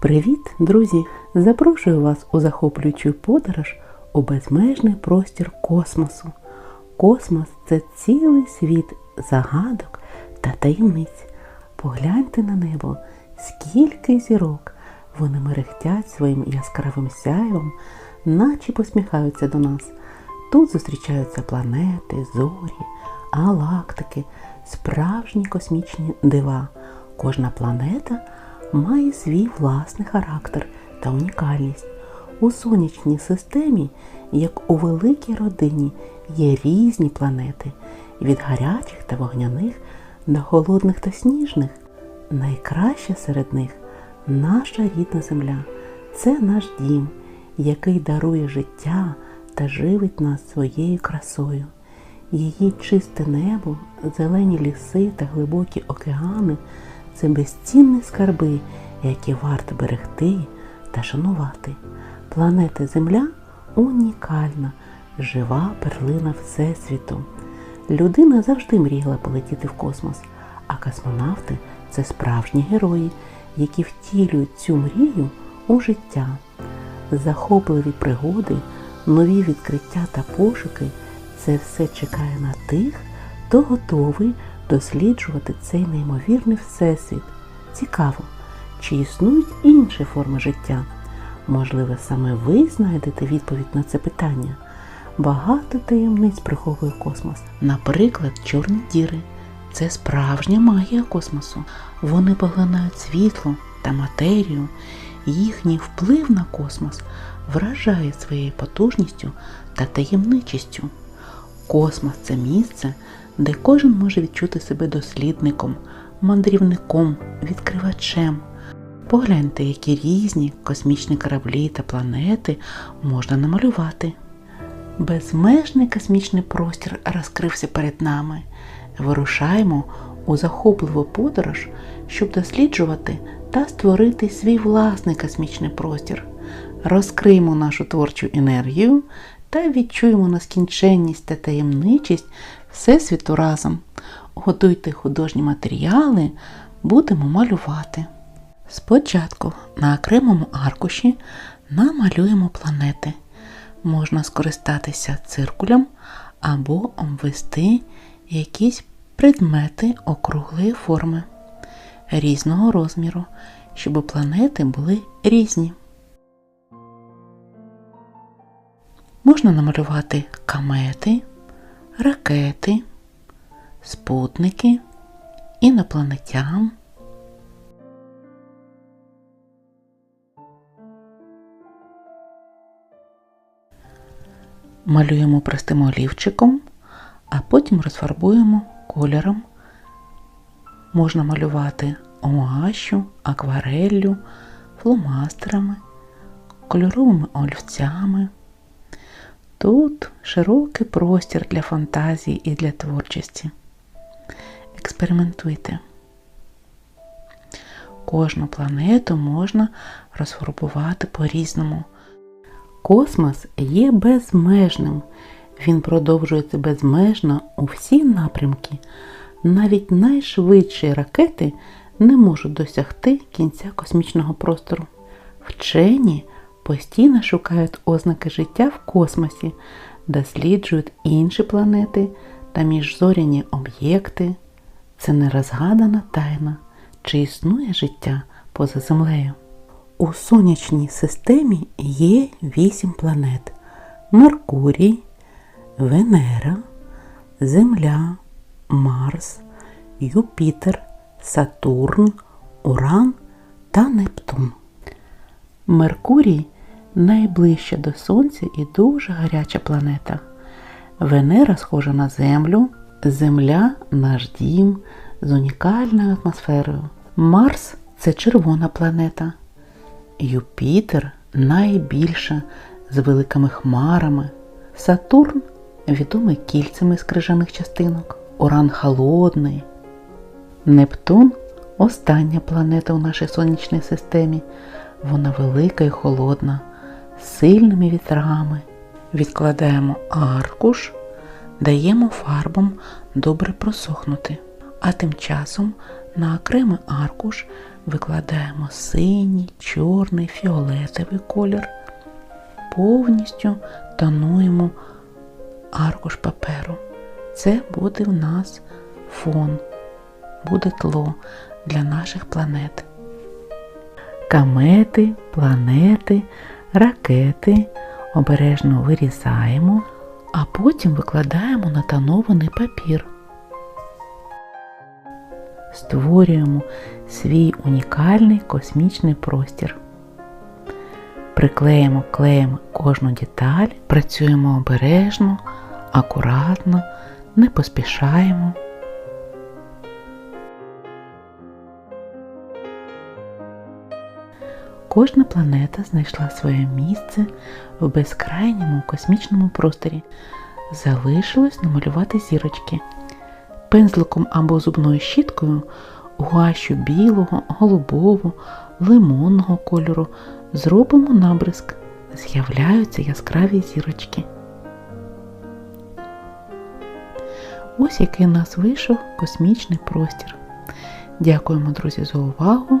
Привіт, друзі! Запрошую вас у захоплюючу подорож у безмежний простір космосу. Космос це цілий світ загадок та таємниць. Погляньте на небо, скільки зірок. Вони мерехтять своїм яскравим сяйвом, наче посміхаються до нас. Тут зустрічаються планети, зорі, галактики, справжні космічні дива. Кожна планета має свій власний характер та унікальність. У сонячній системі, як у великій родині, є різні планети від гарячих та вогняних до холодних та сніжних. Найкраща серед них наша рідна земля. Це наш дім, який дарує життя та живить нас своєю красою. Її чисте небо, зелені ліси та глибокі океани це безцінні скарби, які варто берегти та шанувати. Планета Земля унікальна, жива перлина Всесвіту. Людина завжди мріяла полетіти в космос, а космонавти це справжні герої, які втілюють цю мрію у життя. Захопливі пригоди, нові відкриття та пошуки це все чекає на тих, хто готовий досліджувати цей неймовірний всесвіт. Цікаво, чи існують інші форми життя? Можливо, саме ви знайдете відповідь на це питання. Багато таємниць приховує космос. Наприклад, чорні діри. Це справжня магія космосу. Вони поглинають світло та матерію. Їхній вплив на космос вражає своєю потужністю та таємничістю. Космос це місце, де кожен може відчути себе дослідником, мандрівником, відкривачем. Погляньте, які різні космічні кораблі та планети можна намалювати. Безмежний космічний простір розкрився перед нами. Вирушаємо у захопливу подорож, щоб досліджувати та створити свій власний космічний простір. Розкриємо нашу творчу енергію та відчуємо нескінченність та таємничість Всесвіту разом. Готуйте художні матеріали, будемо малювати. Спочатку на окремому аркуші намалюємо планети. Можна скористатися циркулем або обвести якісь предмети округлої форми різного розміру, щоб планети були різні. Можна намалювати комети, ракети, спутники, інопланетян. Малюємо простим олівчиком, а потім розфарбуємо кольором. Можна малювати омагащу, аквареллю, фломастерами, кольоровими олівцями. Тут широкий простір для фантазії і для творчості. Експериментуйте. Кожну планету можна розфарбувати по-різному. Космос є безмежним. Він продовжується безмежно у всі напрямки. Навіть найшвидші ракети не можуть досягти кінця космічного простору. Вчені постійно шукають ознаки життя в космосі, досліджують інші планети та міжзоряні об'єкти. Це нерозгадана тайна, чи існує життя поза землею. У сонячній системі є вісім планет: Меркурій, Венера, Земля, Марс, Юпітер, Сатурн, Уран та Нептун. Меркурій найближча до Сонця і дуже гаряча планета. Венера схожа на Землю, Земля наш дім з унікальною атмосферою. Марс це червона планета. Юпітер найбільша з великими хмарами. Сатурн відомий кільцями з крижаних частинок. Уран холодний. Нептун остання планета у нашій сонячній системі. Вона велика і холодна, сильними вітрами. Відкладаємо аркуш, даємо фарбам добре просохнути. А тим часом на окремий аркуш викладаємо синій, чорний, фіолетовий колір. Повністю тонуємо аркуш паперу. Це буде в нас фон, буде тло для наших планет. Комети, планети, ракети обережно вирізаємо, а потім викладаємо на тонований папір. Створюємо свій унікальний космічний простір. Приклеїмо клеєм кожну деталь, працюємо обережно, акуратно, не поспішаємо. Кожна планета знайшла своє місце в безкрайньому космічному просторі. Залишилось намалювати зірочки. Пензликом або зубною щіткою гуащу білого, голубого, лимонного кольору зробимо набризк. З'являються яскраві зірочки. Ось який у нас вийшов космічний простір. Дякуємо, друзі, за увагу.